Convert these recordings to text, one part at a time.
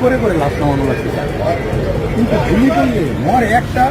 করে করে লাভ কামানো লাগছে। কিন্তু ভূমি করলে মর একটা,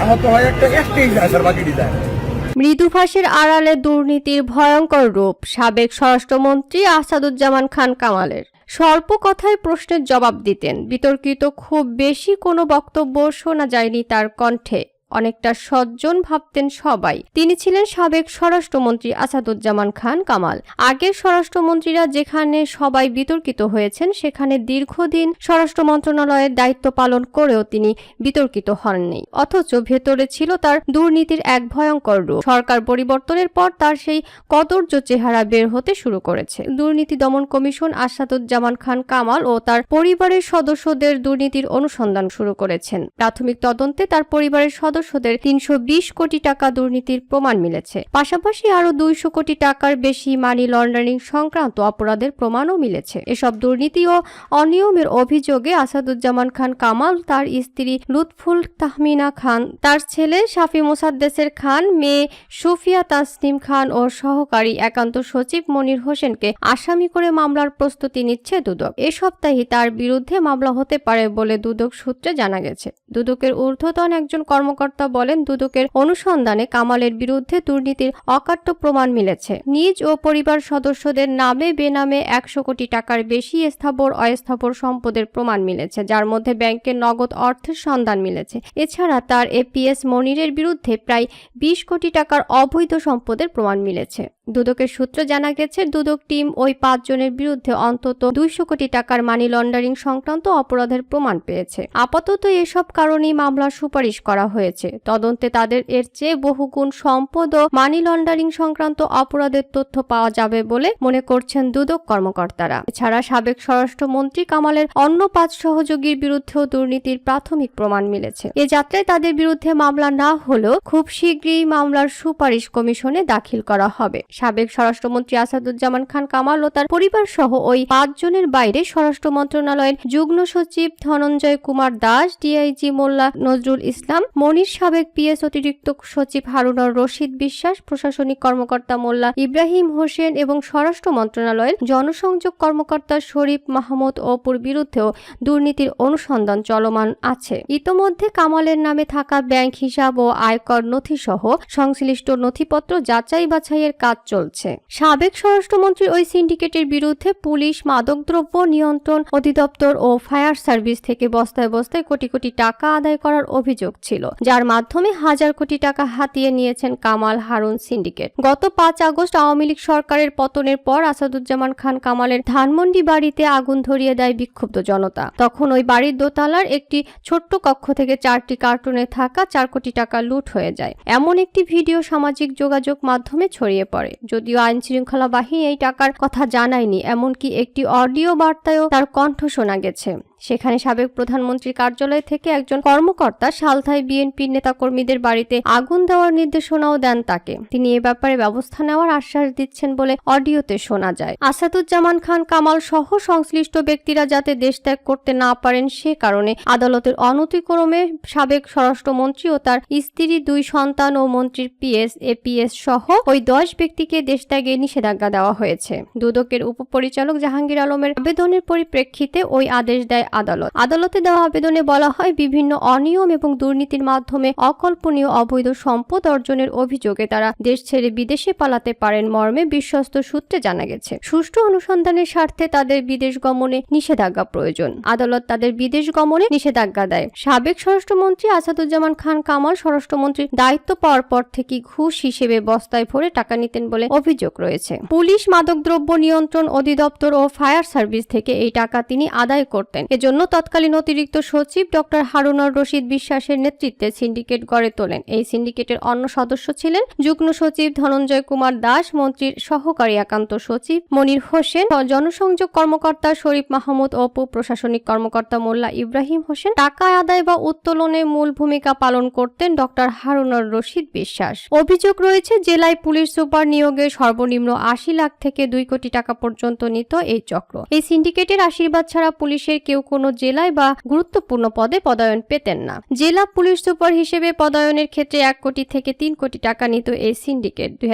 আহত হয় একটা, একটাই যায় স্যার, বাকিটি যায়। না। মৃদুভাষের আড়ালে দুর্নীতির ভয়ঙ্কর রূপ, সাবেক স্বরাষ্ট্রমন্ত্রী আসাদুজ্জামান খান কামালের। স্বল্প কথায় প্রশ্নের জবাব দিতেন, বিতর্কিত খুব বেশি কোনো বক্তব্য শোনা যায়নি তার কণ্ঠে। অনেকটা সজ্জন ভাবতেন সবাই। তিনি ছিলেন সাবেক স্বরাষ্ট্রমন্ত্রী আসাদুজ্জামান খান কামাল। আগের স্বরাষ্ট্রমন্ত্রীরা যেখানে সবাই বিতর্কিত হয়েছেন, সেখানে দীর্ঘদিন স্বরাষ্ট্র মন্ত্রণালয়ের দায়িত্ব পালন করেও তিনি বিতর্কিত হননি। অথচ ভেতরে ছিল তার দুর্নীতির এক ভয়ঙ্কর রূপ। সরকার পরিবর্তনের পর তার সেই কদর্য চেহারা বের হতে শুরু করেছে। দুর্নীতি দমন কমিশন আসাদুজ্জামান খান কামাল ও তার পরিবারের সদস্যদের দুর্নীতির অনুসন্ধান শুরু করেছেন। প্রাথমিক তদন্তে তার পরিবারের সদস্যদের তিনশো কোটি টাকা দুর্নীতির প্রমাণ মিলেছে। পাশাপাশি আরও দুইশো কোটি টাকার বেশি মানি লন্ডারিং সংক্রান্ত অপরাধের প্রমাণও মিলেছে। এসব দুর্নীতি ও অনিয়মের অভিযোগে আসাদুজ্জামান খান কামাল, তার স্ত্রী লুৎফুল তাহমিনা খান, তার ছেলে শাফি মোসাদ্দেসের খান, মেয়ে সুফিয়া তাসনিম খান ও সহকারী একান্ত সচিব মনির হোসেনকে আসামি করে মামলার প্রস্তুতি নিচ্ছে দুদক। এ সপ্তাহে তার বিরুদ্ধে মামলা হতে পারে বলে দুদক সূত্রে জানা গেছে। দুদকের ঊর্ধ্বতন একজন কর্মকর্তা বলেন, দুদকের অনুসন্ধানে কামালের বিরুদ্ধে দুর্নীতির অকাট্য প্রমাণ মিলেছে। নিজ ও পরিবার সদস্যদের নামে বেনামে একশো কোটি টাকার বেশি স্থাবর অস্থাবর সম্পদের প্রমাণ মিলেছে, যার মধ্যে ব্যাংকের নগদ অর্থের সন্ধান মিলেছে। এছাড়া তার এপিএস মনিরের বিরুদ্ধে প্রায় বিশ কোটি টাকার অবৈধ সম্পদের প্রমাণ মিলেছে। দুদকের সূত্রে জানা গেছে, দুদক টিম ওই পাঁচজনের বিরুদ্ধে অন্তত দুইশো কোটি টাকার মানি লন্ডারিং সংক্রান্ত অপরাধের প্রমাণ পেয়েছে। আপাতত এসব কারণেই মামলার সুপারিশ করা হয়েছে। তদন্তে তাদের এর চেয়ে বহুগুণ সম্পদ ও মানি লন্ডারিং সংক্রান্ত অপরাধের তথ্য পাওয়া যাবে বলে মনে করছেন দুদক কর্মকর্তারা। এছাড়া সাবেক স্বরাষ্ট্রমন্ত্রী কামালের অন্য পাঁচ সহযোগীর বিরুদ্ধেও দুর্নীতির প্রাথমিক প্রমাণ মিলেছে। এ যাত্রায় তাদের বিরুদ্ধে মামলা না হলেও খুব শীঘ্রই মামলার সুপারিশ কমিশনে দাখিল করা হবে। সাবেক স্বরাষ্ট্রমন্ত্রী আসাদুজ্জামান খান কামাল ও তার পরিবার সহ ওই পাঁচজনের বাইরে স্বরাষ্ট্র মন্ত্রণালয়ের যুগ্ম সচিব ধনঞ্জয় কুমার দাস, ডিআইজি মোল্লা নজরুল ইসলাম, মনির সাবেক পিএস অতিরিক্ত সচিব হারুনর রশিদ বিশ্বাস, প্রশাসনিক কর্মকর্তা মোল্লা ইব্রাহিম হোসেন এবং স্বরাষ্ট্র মন্ত্রণালয়ের জনসংযোগ কর্মকর্তা শরীফ মাহমুদ অপুর বিরুদ্ধেও দুর্নীতির অনুসন্ধান চলমান আছে। ইতোমধ্যে কামালের নামে থাকা ব্যাংক হিসাব ও আয়কর নথি সহ সংশ্লিষ্ট নথিপত্র যাচাই বাছাইয়ের কাজ চলছে। সাবেক স্বরাষ্ট্রমন্ত্রী ওই সিন্ডিকেটের বিরুদ্ধে পুলিশ, মাদকদ্রব্য নিয়ন্ত্রণ অধিদপ্তর ও ফায়ার সার্ভিস থেকে বস্তায় বস্তায় কোটি কোটি টাকা আদায় করার অভিযোগ ছিল, যার মাধ্যমে হাজার কোটি টাকা হাতিয়ে নিয়েছেন কামাল হারুন সিন্ডিকেট। গত পাঁচ আগস্ট আওয়ামী লীগ সরকারের পতনের পর আসাদুজ্জামান খান কামালের ধানমন্ডি বাড়িতে আগুন ধরিয়ে দেয় বিক্ষুব্ধ জনতা। তখন ওই বাড়ির দোতলার একটি ছোট্ট কক্ষ থেকে চারটি কার্টুনে থাকা চার কোটি টাকা লুট হয়ে যায়। এমন একটি ভিডিও সামাজিক যোগাযোগ মাধ্যমে ছড়িয়ে পড়ে। যদিও আইন শৃঙ্খলা বাহিনী এই টাকার কথা জানায়নি, এমনকি একটি অডিও বার্তায়ও তার কণ্ঠ শোনা গেছে। সেখানে সাবেক প্রধানমন্ত্রীর কার্যালয় থেকে একজন কর্মকর্তা সালথায় বিএনপির নেতাকর্মীদের বাড়িতে আগুন দেওয়ার নির্দেশনাও দেন তাকে। তিনি এ ব্যাপারে ব্যবস্থা নেওয়ার আশ্বাস দিচ্ছেন বলে অডিওতে শোনা যায়। আসাদুজ্জামান খান কামাল সহ সংশ্লিষ্ট ব্যক্তিরা যাতে দেশ ত্যাগ করতে না পারেন সে কারণে আদালতের অনতিক্রমে সাবেক স্বরাষ্ট্রমন্ত্রী ও তার স্ত্রী, দুই সন্তান ও মন্ত্রীর পিএস, এপিএস সহ ওই দশ ব্যক্তিকে দেশ ত্যাগে নিষেধাজ্ঞা দেওয়া হয়েছে। দুদকের উপপরিচালক জাহাঙ্গীর আলমের আবেদনের পরিপ্রেক্ষিতে ওই আদেশ দেয় আদালত। আদালতে দেওয়া আবেদনে বলা হয়, বিভিন্ন অনিয়ম এবং দুর্নীতির মাধ্যমে অকল্পনীয় অবৈধ সম্পদ অর্জনের অভিযোগে তারা দেশ ছেড়ে বিদেশে পালাতে পারেন মর্মে বিশ্বস্ত সূত্রে জানা গেছে। সুষ্ঠু অনুসন্ধানের স্বার্থে তাদের বিদেশ গমনে নিষেধাজ্ঞা প্রয়োজন। আদালত তাদের বিদেশ গমনে নিষেধাজ্ঞা দেয়। সাবেক স্বরাষ্ট্রমন্ত্রী আসাদুজ্জামান খান কামাল স্বরাষ্ট্রমন্ত্রীর দায়িত্ব পাওয়ার পর থেকে ঘুষ হিসেবে বস্তায় ভরে টাকা নিতেন বলে অভিযোগ রয়েছে। পুলিশ মাদকদ্রব্য নিয়ন্ত্রণ অধিদপ্তর ও ফায়ার সার্ভিস থেকে এই টাকা তিনি আদায় করতেন। এজন্য তৎকালীন অতিরিক্ত সচিব ডক্টর হারুনর রশিদ বিশ্বাসের নেতৃত্বে সিন্ডিকেট গড়ে তোলেন। এই সিন্ডিকেটের অন্য সদস্য ছিলেন যুগ্ম সচিব ধনঞ্জয় কুমার দাস, মন্ত্রীর সহকারী একান্ত সচিব মনির হোসেন, জনসংযোগ কর্মকর্তা শরীফ মাহমুদ, অপু প্রশাসনিক কর্মকর্তা মোল্লা ইব্রাহিম হোসেন। টাকা আদায় বা উত্তোলনে মূল ভূমিকা পালন করতেন ডক্টর হারুনর রশিদ বিশ্বাস। অভিযোগ রয়েছে, জেলায় পুলিশ সুপার নিয়োগে সর্বনিম্ন আশি লাখ থেকে দুই কোটি টাকা পর্যন্ত নিত এই চক্র। এই সিন্ডিকেটের আশীর্বাদ ছাড়া পুলিশের কেউ কোনো জেলায় বা গুরুত্বপূর্ণ পদে পদায়ন পেতেন না। জেলা পুলিশ সুপার হিসেবে পদায়নের ক্ষেত্রে এক কোটি থেকে তিন কোটি টাকা নিত এই সিন্ডিকেট। দুই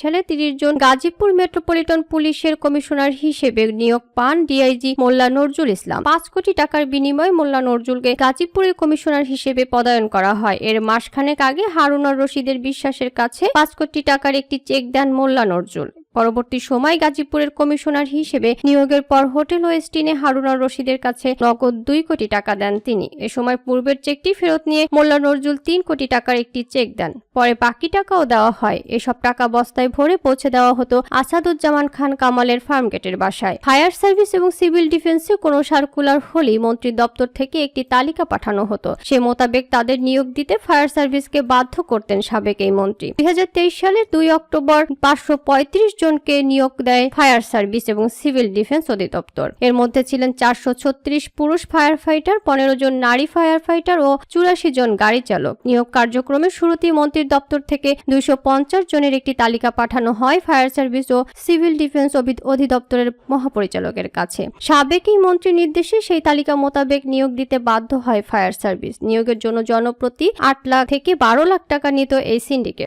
সালে তিরিশ জন গাজীপুর মেট্রোপলিটন পুলিশের কমিশনার হিসেবে নিয়োগ পান ডিআইজি মোল্লা নজরুল ইসলাম। পাঁচ কোটি টাকার বিনিময়ে মোল্লা নজরুলকে গাজীপুরের কমিশনার হিসেবে পদায়ন করা হয়। এর মাসখানেক আগে হারুনার রশিদের বিশ্বাসের কাছে পাঁচ কোটি টাকার একটি চেক দেন মোল্লা নজরুল। পরবর্তী সময় গাজীপুরের কমিশনার হিসেবে নিয়োগের পর হোটেল ওয়েস্টিনে হারুনার রশিদের কাছে নগদ দুই কোটি টাকা দেন তিনি। এ সময় পূর্বের চেকটি ফেরত নিয়ে মোল্লা নজরুল তিন কোটি টাকার একটি চেক দেন। পরে বাকি টাকাও দেওয়া হয়। এসব টাকা বস্তায় ভরে পৌঁছে দেওয়া হতো আসাদুজ্জামান খান কামালের ফার্মগেটের বাসায়। ফায়ার সার্ভিস এবং সিভিল ডিফেন্সে কোনো সার্কুলার হলেই মন্ত্রী দপ্তর থেকে একটি তালিকা পাঠানো হতো। সে মোতাবেক তাদের নিয়োগ দিতে ফায়ার সার্ভিসকে বাধ্য করতেন সাবেক এই মন্ত্রী। দুই হাজার তেইশ সালের দুই অক্টোবর পাঁচশো পঁয়ত্রিশ জনকে নিয়োগ দেয় ফায়ার সার্ভিস এবং সিভিল ডিফেন্স অধিদপ্তর। এর মধ্যে ছিলেন চারশো ছত্রিশ পুরুষ ফায়ার ফাইটার পনেরো জন নারী ফায়ার ফাইটার ও চুরাশি জন গাড়ি চালক। নিয়োগ কার্যক্রমের শুরুতেই মন্ত্রীর দপ্তর থেকে দুইশো পঞ্চাশ জনের একটি তালিকা পাঠানো হয় ফায়ার সার্ভিস ও সিভিল ডিফেন্স অধিদপ্তরের মহাপরিচালকের কাছে। সাবেক এই মন্ত্রীর নির্দেশে সেই তালিকা মোতাবেক নিয়োগ দিতে বাধ্য হয় ফায়ার সার্ভিস। নিয়োগের জন্য জনপ্রতি আট লাখ থেকে বারো লাখ টাকা নিত এই সিন্ডিকেট।